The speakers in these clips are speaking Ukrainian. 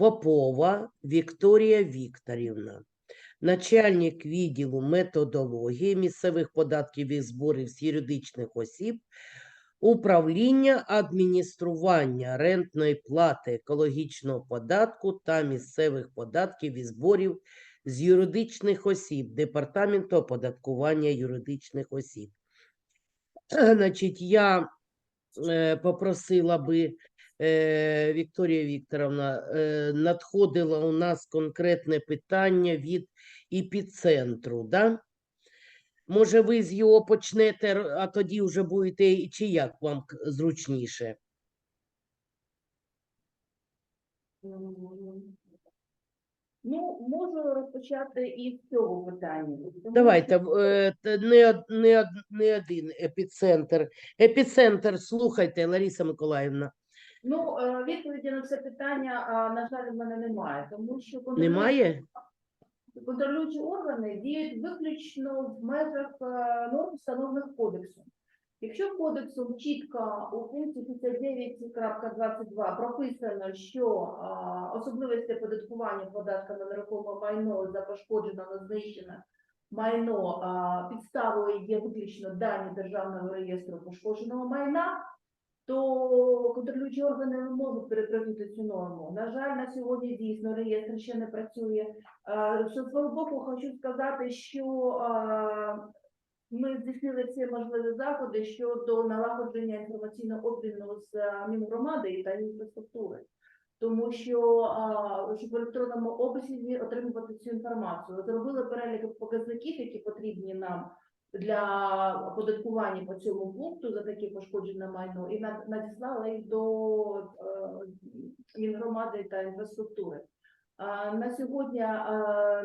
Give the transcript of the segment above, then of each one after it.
Попова Вікторія Вікторівна, начальник відділу методології місцевих податків і зборів з юридичних осіб, управління адміністрування рентної плати екологічного податку та місцевих податків і зборів з юридичних осіб Департаменту оподаткування юридичних осіб. Значить, я е, попросила би е, Вікторія Вікторовна, е, надходило у нас конкретне питання від епіцентру, да? Може, ви з його почнете, а тоді вже будете, чи як вам зручніше? Ну, можу розпочати із цього питання. тому Давайте, е, не, од- не, од- не один епіцентр. Епіцентр, слухайте, Лариса Миколаївна. Ну, е, відповіді на це питання, а, на жаль, в мене немає, тому що контролюючі- Немає? контролюючі органи діють виключно в межах е, норм, встановлених кодексом. Якщо кодексом чітко у пункті 59.22 прописано, що а, особливості оподаткування податками на нерухоме майно за пошкоджене, але знищене майно а, підставою є виключно дані державного реєстру пошкодженого майна, то контролюючі органи не можуть перекрити цю норму. На жаль, на сьогодні дійсно реєстр ще не працює. Е, з свого боку хочу сказати, що е, ми здійснили всі можливі заходи щодо налагодження інформаційного обміну з е, Мінгромади та інфраструктури. Тому що щоб в електронному обсязі отримувати цю інформацію, зробили перелік показників, які потрібні нам для оподаткування по цьому пункту за таке пошкоджене майно, і над- надіслали їх до е, Мінгромади та інфраструктури. А, На сьогодні,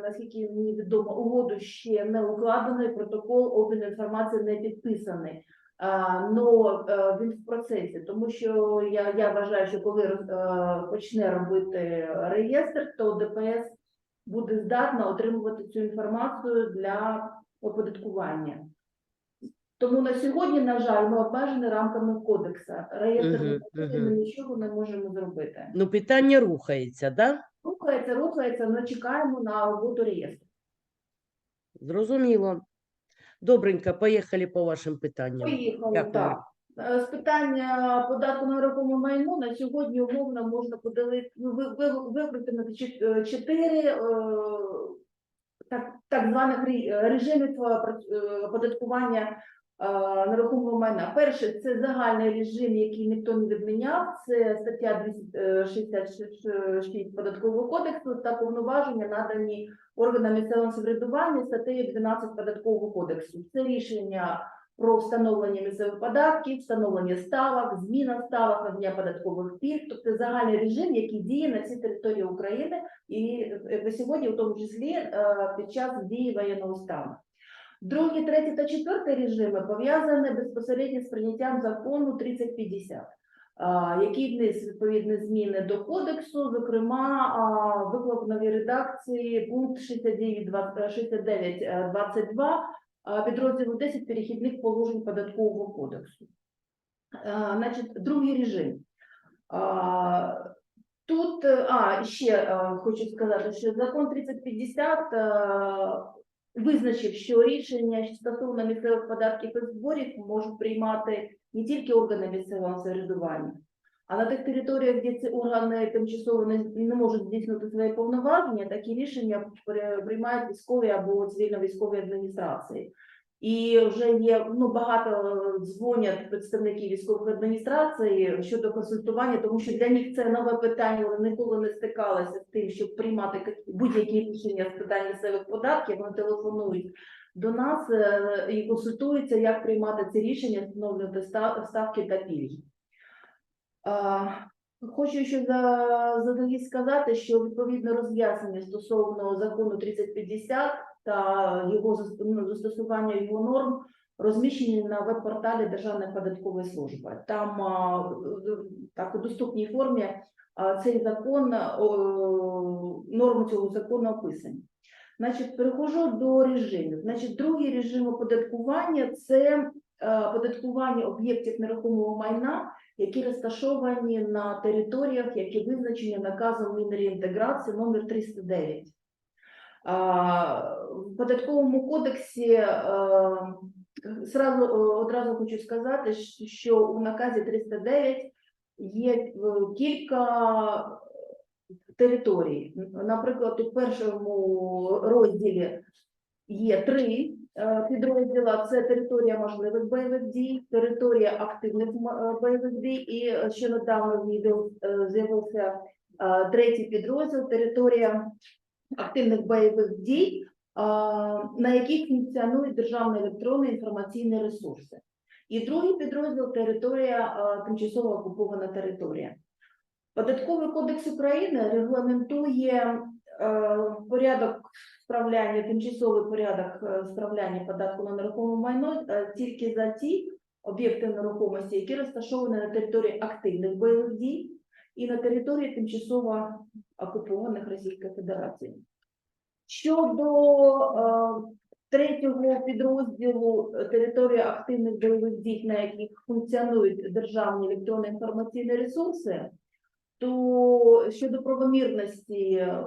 наскільки мені відомо, угоду ще не укладено, протокол обміну інформації не підписаний. А, Но е, він в процесі, тому що я, я вважаю, що коли е, почне робити реєстр, то ДПС буде здатна отримувати цю інформацію для оподаткування. Тому на сьогодні, на жаль, ми обмежені рамками кодексу. Реєстр Мгм, мгм. ми нічого не можемо зробити. Ну, питання рухається, да? Рухається, рухається, ми чекаємо на роботу реєстру. Зрозуміло. Добренько, поїхали по вашим питанням. Поїхали, Дякую. так. Е, З питання податку на нерухоме майно на сьогодні умовно можна поділити, ну, ви- ви- викрити на е, чотири е, так, так званих е, режимів е, оподаткування е, нерухомого майна. Перше це загальний режим, який ніхто не відміняв. Це стаття 266 податкового кодексу та повноваження надані органам місцевого самоврядування статтею 12 податкового кодексу. Це рішення про встановлення місцевих податків, встановлення ставок, зміна ставок, надання податкових пільг, тобто загальний режим, який діє на всій території України і е, на сьогодні, в тому числі е, під час дії воєнного стану. Другий, третій та четвертий режими пов'язані безпосередньо з прийняттям закону 3050, а, який вніс відповідні зміни до кодексу, зокрема, виклав в новій редакції пункт 69.22 69.22 а, підрозділу 10 перехідних положень податкового кодексу. Значить, другий режим. Тут, е, а, ще е, хочу сказати, що закон 3050 е, визначив, що рішення стосовно місцевих податків і зборів можуть приймати не тільки органи місцевого самоврядування, а на тих територіях, де ці органи тимчасово не, не можуть здійснити свої повноваження, такі рішення приймають військові або цивільно-військові адміністрації. І вже є ну багато дзвонять представників військових адміністрацій щодо консультування, тому що для них це нове питання. Вони ніколи не стикалися з тим, щоб приймати будь-які рішення з питань місцевих податків. Вони телефонують до нас е, і консультуються, як приймати ці рішення, встановлювати ставки та пільги. Хочу ще за- сказати, що відповідне роз'яснення стосовно закону 3050 та його ну, застосування його норм розміщені на веб-порталі Державної податкової служби. Там так у доступній формі цей закон, норми цього закону описані. Значить, переходжу до режимів. Значить, другий режим оподаткування це податкування об'єктів нерухомого майна, які розташовані на територіях, які визначені наказом Мінреінтеграції номер 309. А, В податковому кодексі е, зразу, е, одразу хочу сказати, що у наказі 309 є е, кілька територій. Наприклад, у першому розділі є три е, підрозділа: це територія можливих бойових дій, територія активних е, бойових дій, і е, ще недавно в ній е, з'явився третій підрозділ територія активних бойових дій, на яких функціонують державні електронні інформаційні ресурси. І другий підрозділ територія тимчасово окупована територія. Податковий кодекс України регламентує порядок справляння, тимчасовий порядок е, справляння податку на нерухоме майно е, тільки за ті об'єкти нерухомості, які розташовані на території активних бойових дій і на території тимчасово окупованих Російської Федерації. Щодо е, третього підрозділу е, території активних бойових дій, на яких функціонують державні електронні інформаційні ресурси, то щодо правомірності е,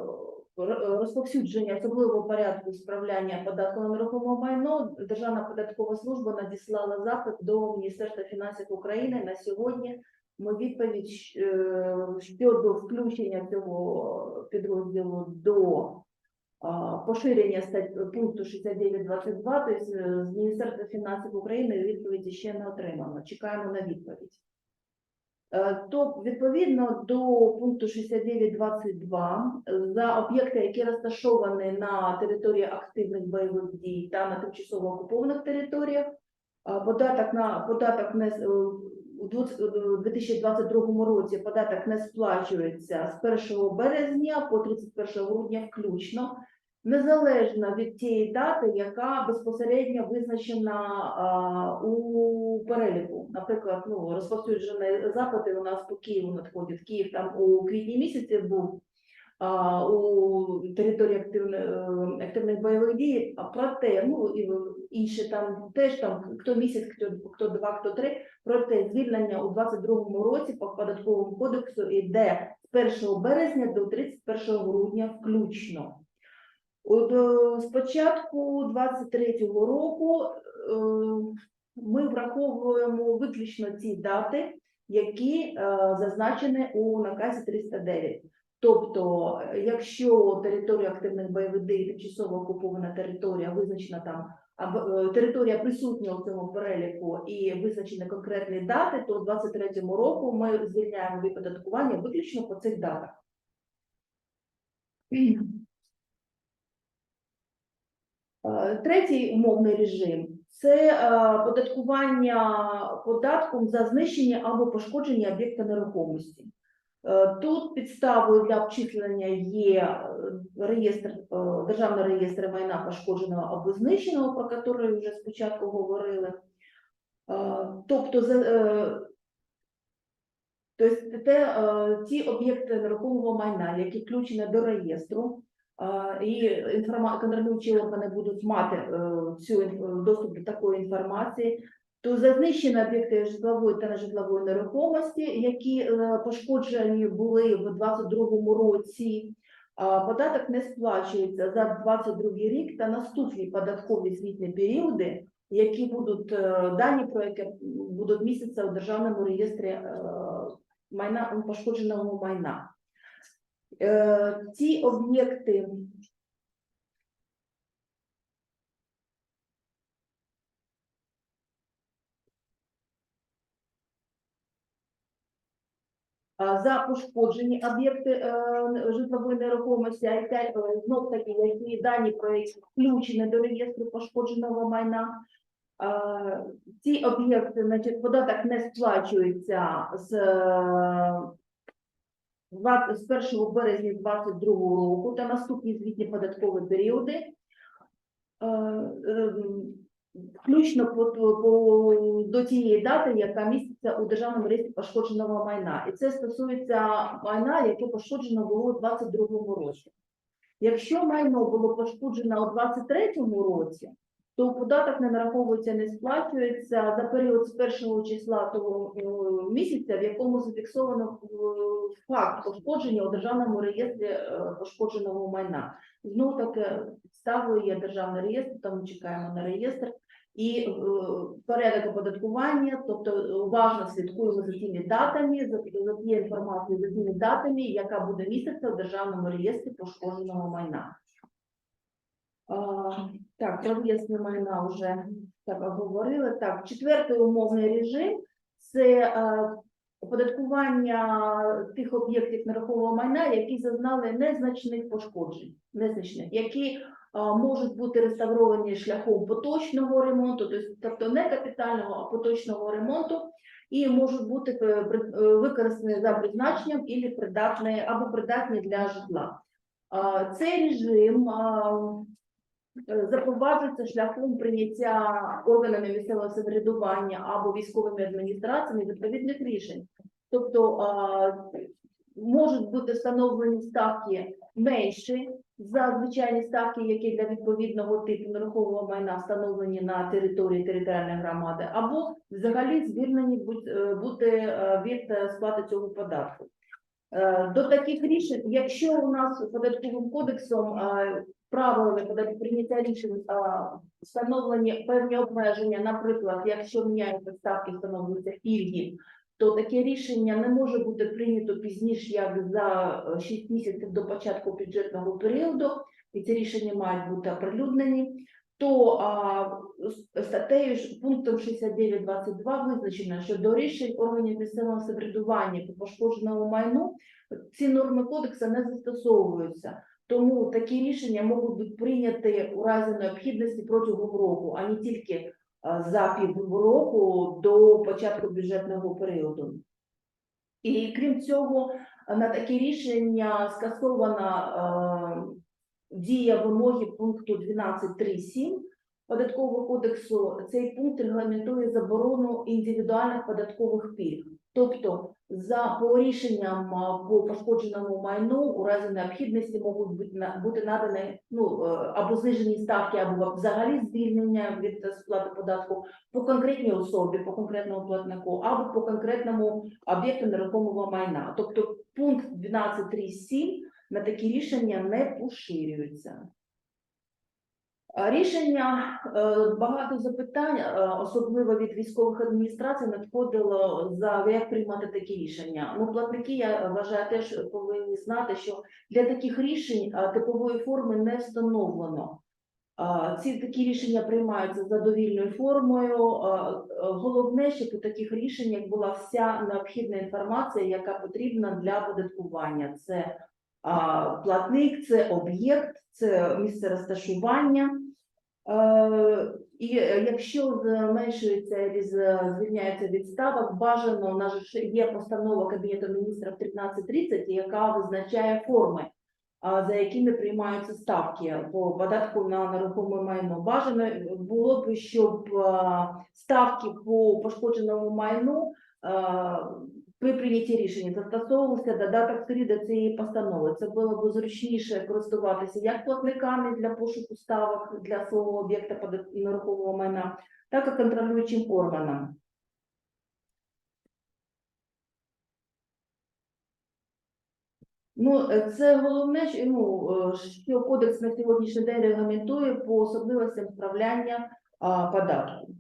розповсюдження особливого порядку справляння податку на нерухоме майно, Державна податкова служба надіслала запит до Міністерства фінансів України на сьогодні. Ми відповідь е, щодо включення цього підрозділу до поширення пункту 69.22, тобто е, з Міністерства фінансів України відповіді ще не отримано. Чекаємо на відповідь. Е, То відповідно до пункту 69.22 е, за об'єкти, які розташовані на території активних бойових дій та на тимчасово окупованих територіях, податок на податок не е, у двоц- е, 2022 році податок не сплачується з 1 березня по 31 грудня включно, незалежно від тієї дати, яка безпосередньо визначена а, у переліку. Наприклад, ну розповсюджені запити у нас по Києву надходять. Київ там у квітні місяці був. а, У території активної е, активних бойових дій, а проте, ну і інші там теж там хто місяць, хто, хто два, хто три, проте звільнення у 22-му році по податковому кодексу йде з 1 березня до 31 грудня включно. От, е, з початку 23-го року е, ми враховуємо виключно ці дати, які е, зазначені у наказі 309. Тобто, е, якщо територія активних бойових дій, тимчасово окупована територія, визначена там е, територія присутня у цьому переліку і визначені конкретні дати, то у 23-му року ми звільняємо від податкування виключно по цих датах. Е, Третій умовний режим це е, податкування податком за знищення або пошкодження об'єкта нерухомості. Е, Тут підставою для обчислення є реєстр, державний реєстр майна пошкодженого або знищеного, про який вже спочатку говорили. Тобто, тобто те, ті об'єкти нерухомого майна, які включені до реєстру, і інформа... контролюючі органи будуть мати е, цю інф- доступ до такої інформації, то за знищені об'єкти житлової та нежитлової нерухомості, які е, пошкоджені були в 2022 році, податок не сплачується за 2022 рік та наступні податкові звітні періоди, які будуть е, дані про які будуть міститися у державному реєстрі е, майна пошкодженого майна. Е, Ці об'єкти за пошкоджені об'єкти е, житлової нерухомості, а те, е, знов таки, які дані про які включені до реєстру пошкодженого майна. Е, Ці об'єкти, значить, податок не сплачується з е, з 1 березня 2022 року та наступні звітні податкові періоди. Е, ем, Включно по, по, до тієї дати, яка міститься у державному реєстрі пошкодженого майна. І це стосується майна, яке пошкоджено було у 2022 році. Якщо майно було пошкоджено у 2023 році, то податок не нараховується, не сплачується за період з першого числа того е, місяця, в якому зафіксовано е, факт пошкодження у державному реєстрі е, пошкодженого майна. Знову таки підставою є державний реєстр, ми чекаємо на реєстр. І порядок оподаткування, тобто уважно слідкуємо за тими датами, за, тією інформацією, за тими датами, яка буде міститися в державному реєстрі пошкодженого майна. Так, про майна вже так говорили. Так, четвертий умовний режим це оподаткування тих об'єктів нерухомого майна, які зазнали незначних пошкоджень, незначних, які можуть бути реставровані шляхом поточного ремонту, тобто- не капітального, а поточного ремонту, і можуть бути е, е, використані за призначенням і придатні або придатні для житла. Цей режим запроваджується шляхом прийняття органами місцевого самоврядування або військовими адміністраціями відповідних рішень. Тобто можуть бути встановлені ставки менші за звичайні ставки, які для відповідного типу нерухомого майна встановлені на території територіальної громади, або взагалі звільнені е, бути е, від е, сплати цього податку. Е, До таких рішень, якщо у нас податковим кодексом е, правилами подат- прийняття рішень е, встановлені певні обмеження, наприклад, якщо міняються ставки, встановлюються пільги, то таке рішення не може бути прийнято пізніше, як за 6 місяців до початку бюджетного періоду, і ці рішення мають бути оприлюднені. То а, статтею пунктом 69.22 визначено, що до рішень органів місцевого самоврядування по пошкодженому майну ці норми кодексу не застосовуються. Тому такі рішення можуть бути прийняті у разі необхідності протягом року, а не тільки за півроку до початку бюджетного періоду. І крім цього, на такі рішення скасована е, дія вимоги пункту 12.3.7 Податкового кодексу. Цей пункт регламентує заборону індивідуальних податкових пільг. Тобто, за по рішенням по пошкодженому майну у разі необхідності можуть бути бути надані ну е, або знижені ставки, або взагалі звільнення від сплати податку по конкретній особі, по конкретному платнику, або по конкретному об'єкту нерухомого майна. Тобто пункт 12.3.7 на такі рішення не поширюється. А Рішення е, багато запитань, е, особливо від військових адміністрацій, надходило за як приймати такі рішення. Ну, платники, я вважаю, теж повинні знати, що для таких рішень е, типової форми не встановлено. Ці такі рішення приймаються задовільною формою. Е, Головне, щоб у таких рішеннях була вся необхідна інформація, яка потрібна для податкування. Це платник, це об'єкт, це місце розташування. Е, І е, якщо зменшується звільняється від ставок, бажано у нас є постанова Кабінету міністрів 1330, яка визначає форми, за якими приймаються ставки по податку на нерухоме майно. Бажано було б, щоб ставки по пошкодженому майну при прийнятті рішення застосовувався додаток 3 до цієї постанови. Це було б зручніше користуватися як платниками для пошуку ставок для свого об'єкта нерухомого майна, так і контролюючим органам. Ну, е, це головне, ну, е, що кодекс на сьогоднішній день регламентує по особливостям справляння а, податку.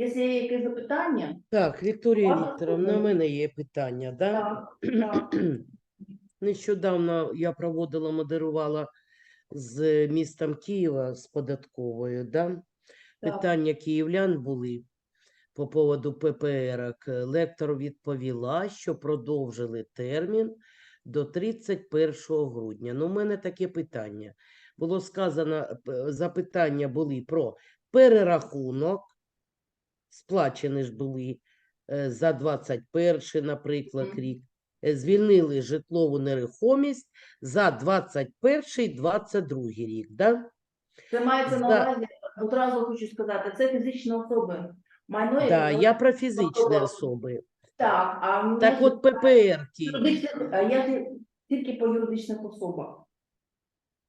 Якщо є якісь запитання, Так, Вікторія Можна Вікторовна, у спробувати? мене є питання, да? так, так. Нещодавно я проводила, модерувала з містом Києва з податковою, да? Так. Питання київлян були по поводу ППР. Лектор відповіла, що продовжили термін до 31 грудня. Ну, у мене таке питання. Було сказано, п- запитання були про перерахунок, сплачені ж були е, за 21, наприклад, рік. Е, Звільнили житлову нерухомість за 21-22 рік, да? Це мається на увазі, одразу хочу сказати, це фізичні особи. Майно, Да, я про фізичні особи. Так, а Так от ППР я тільки по юридичних особах.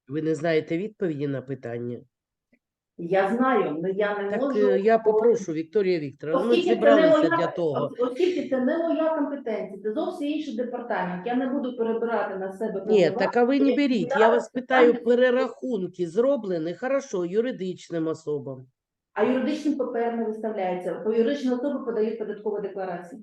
Ви не знаєте відповіді на питання? Я знаю, але я не Так можу. е, я попрошу, Вікторія Вікторовна, ми не зібралися для того. Оскільки це не моя компетенція, це зовсім інший департамент. Я не буду перебирати на себе Ні, так а ви не беріть. Я вас питаю, перерахунки зроблені, хорошо, юридичним особам. А юридичним ППР не виставляється. По юридичній особи подають податкову декларацію.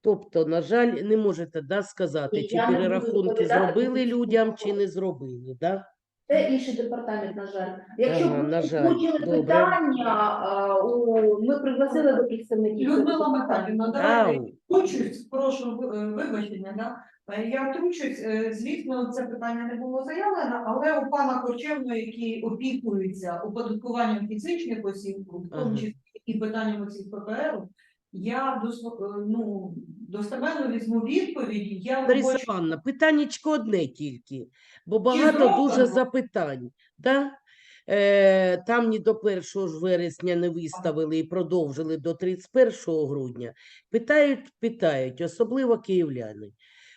Тобто, на жаль, не можете да, сказати, чи перерахунки зробили людям, чи не зробили. Да? Це інший департамент, на жаль. Якщо Ага, на жаль. озвучили Добре. питання, а, у- ми пригласили до представників. Людмила. Михайлівна, давайте Ау. втручусь, прошу ви- е, вибачення. Да? Е, Я втручусь, е, звісно, це питання не було заявлено, але у пана Корчевного, який опікується оподаткуванням фізичних осіб, в тому Ага. числі і питанням цих ППР, я дос- е, ну, достеменно візьму відповідь. Я Лариса хочу Івановна, питаннячко одне тільки, бо багато дуже запитань. Да? Е, там ні до 1 вересня не виставили і продовжили до 31 грудня. Питають, питають, особливо київляни.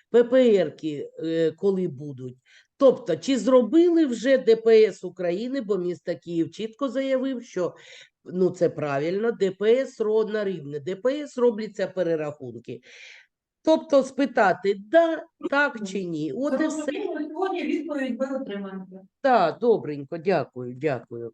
ППРки е, коли будуть? Тобто, чи зробили вже ДПС України, бо місто Київ чітко заявив, що ну це правильно, ДПС на рівне, ДПС робляться перерахунки. Тобто спитати, да, так чи ні. От і все. Сьогодні відповідь ви отримаєте. Так, добренько, дякую, дякую.